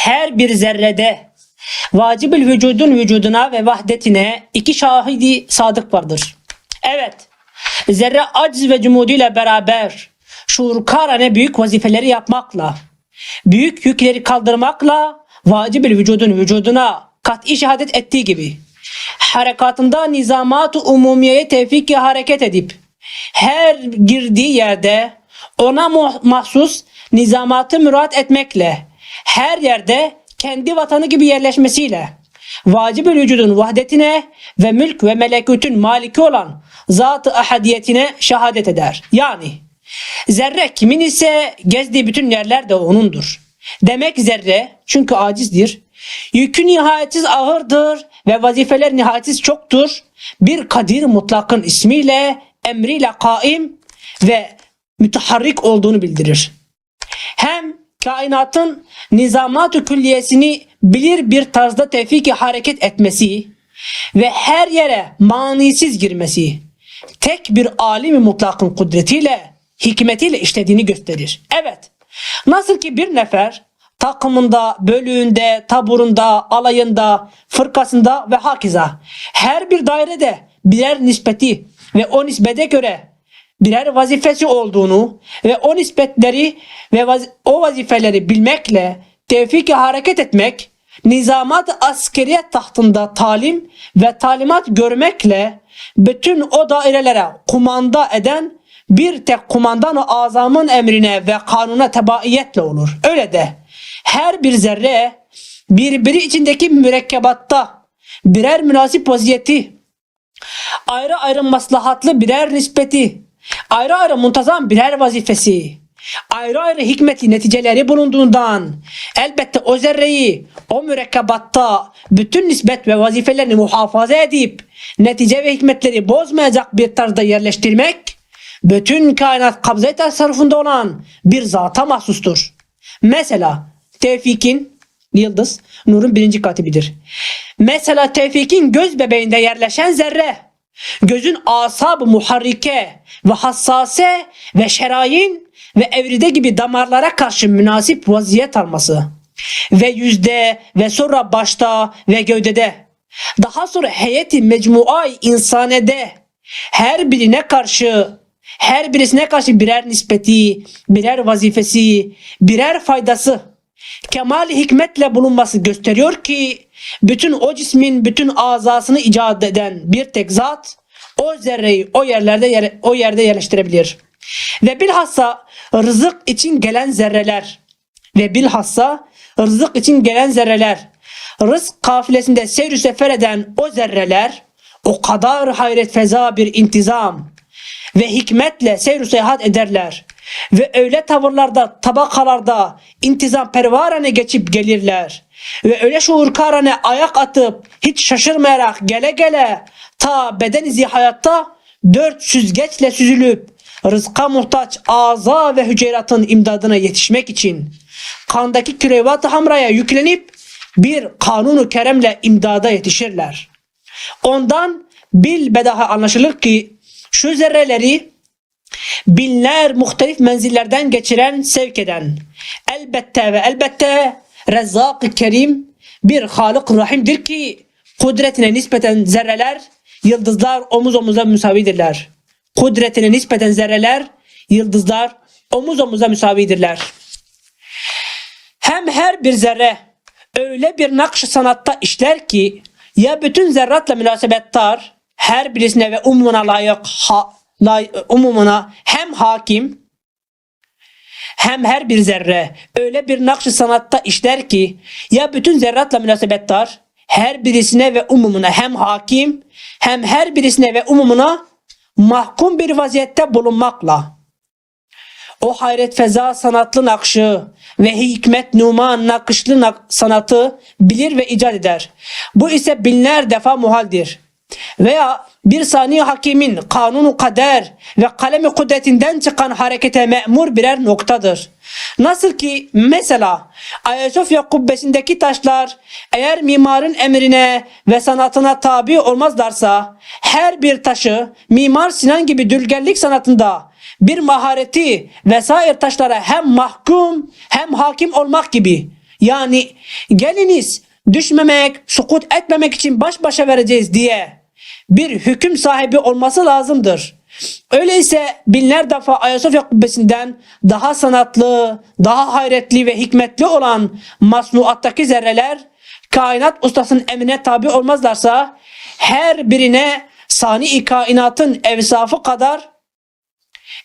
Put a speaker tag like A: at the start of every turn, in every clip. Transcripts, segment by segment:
A: her bir zerrede vacibül vücudun vücuduna ve vahdetine iki şahidi sadık vardır. Evet, zerre aciz ve cumuduyla beraber şuurkarane büyük vazifeleri yapmakla, büyük yükleri kaldırmakla vacibül vücudun vücuduna kat'i şehadet ettiği gibi harekatında nizamat-ı umumiyeye tevfikle hareket edip her girdiği yerde ona mahsus nizamatı mürat etmekle her yerde kendi vatanı gibi yerleşmesiyle vacib-ül vücudun vahdetine ve mülk ve melekutun maliki olan zat-ı ahadiyetine şehadet eder. Yani zerre kimin ise gezdiği bütün yerler de onundur. Demek zerre çünkü acizdir. Yükü nihayetsiz ağırdır ve vazifeler nihayetsiz çoktur. Bir kadir mutlakın ismiyle, emriyle kaim ve müteharrik olduğunu bildirir. Kainatın nizamat-ı külliyesini bilir bir tarzda tevfik hareket etmesi ve her yere manisiz girmesi tek bir alimi mutlakın kudretiyle, hikmetiyle işlediğini gösterir. Evet, nasıl ki bir nefer takımında, bölüğünde, taburunda, alayında, fırkasında ve hakiza her bir dairede birer nispeti ve o nispete göre birer vazifesi olduğunu ve o nispetleri ve vaz- o vazifeleri bilmekle tevfik hareket etmek, nizamat askeriyet tahtında talim ve talimat görmekle bütün o dairelere kumanda eden bir tek kumandan-ı azamın emrine ve kanuna tebaiyetle olur. Öyle de her bir zerre birbiri içindeki mürekkebatta birer münasip vaziyeti ayrı ayrı maslahatlı birer nispeti, ayrı ayrı muntazam birer vazifesi, ayrı ayrı hikmetli neticeleri bulunduğundan elbette o zerreyi o mürekkebatta bütün nispet ve vazifelerini muhafaza edip netice ve hikmetleri bozmayacak bir tarzda yerleştirmek bütün kainat kabze tasarrufunda olan bir zata mahsustur. Mesela Tevfik'in Yıldız nurun birinci katibidir. Mesela Tevfik'in göz bebeğinde yerleşen zerre gözün asab muharrike ve hassase ve şerayin ve evride gibi damarlara karşı münasip vaziyet alması ve yüzde ve sonra başta ve gövdede daha sonra heyeti mecmuay insanede her birine karşı her birisine karşı birer nispeti, birer vazifesi, birer faydası kemal hikmetle bulunması gösteriyor ki bütün o cismin bütün azasını icat eden bir tek zat o zerreyi o yerlerde yer- o yerde yerleştirebilir. Ve bilhassa rızık için gelen zerreler ve bilhassa rızık için gelen zerreler rızk kafilesinde seyr sefer eden o zerreler o kadar hayret feza bir intizam ve hikmetle seyr seyahat ederler ve öyle tavırlarda tabakalarda intizam pervarane geçip gelirler ve öyle şuurkarane ayak atıp hiç şaşırmayarak gele gele ta bedenizi hayatta dört süzgeçle süzülüp rızka muhtaç aza ve hücreratın imdadına yetişmek için kandaki kürevat hamraya yüklenip bir kanunu keremle imdada yetişirler. Ondan bil bedaha anlaşılır ki şu zerreleri binler muhtelif menzillerden geçiren, sevk eden elbette ve elbette Rezzak-ı Kerim bir Halık Rahim'dir ki kudretine nispeten zerreler, yıldızlar omuz omuza müsavidirler. Kudretine nispeten zerreler, yıldızlar omuz omuza müsavidirler. Hem her bir zerre öyle bir nakş sanatta işler ki ya bütün zerratla münasebettar her birisine ve umumuna layık ha, umumuna hem hakim hem her bir zerre öyle bir nakş sanatta işler ki ya bütün zerratla münasebettar her birisine ve umumuna hem hakim hem her birisine ve umumuna mahkum bir vaziyette bulunmakla o hayret feza sanatlı nakşı ve hikmet numan nakışlı nak- sanatı bilir ve icat eder. Bu ise binler defa muhaldir. Veya bir saniye hakimin kanunu kader ve kalemi kudretinden çıkan harekete memur birer noktadır. Nasıl ki mesela Ayasofya kubbesindeki taşlar eğer mimarın emrine ve sanatına tabi olmazlarsa her bir taşı Mimar Sinan gibi dülgerlik sanatında bir mahareti vesaire taşlara hem mahkum hem hakim olmak gibi Yani geliniz düşmemek, sukut etmemek için baş başa vereceğiz diye bir hüküm sahibi olması lazımdır. Öyleyse binler defa Ayasofya kubbesinden daha sanatlı, daha hayretli ve hikmetli olan masnuattaki zerreler kainat ustasının emrine tabi olmazlarsa her birine sani kainatın evsafı kadar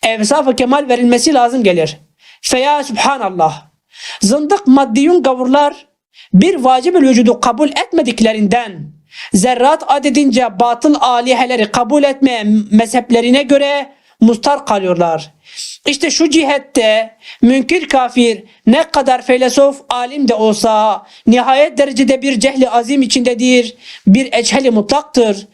A: evsaf-ı kemal verilmesi lazım gelir. Feya subhanallah. Zındık maddiyun gavurlar bir vacib vücudu kabul etmediklerinden zerrat adedince batıl aliheleri kabul etmeye mezheplerine göre mustar kalıyorlar. İşte şu cihette münkir kafir ne kadar feylesof alim de olsa nihayet derecede bir cehli azim içindedir. Bir echeli mutlaktır.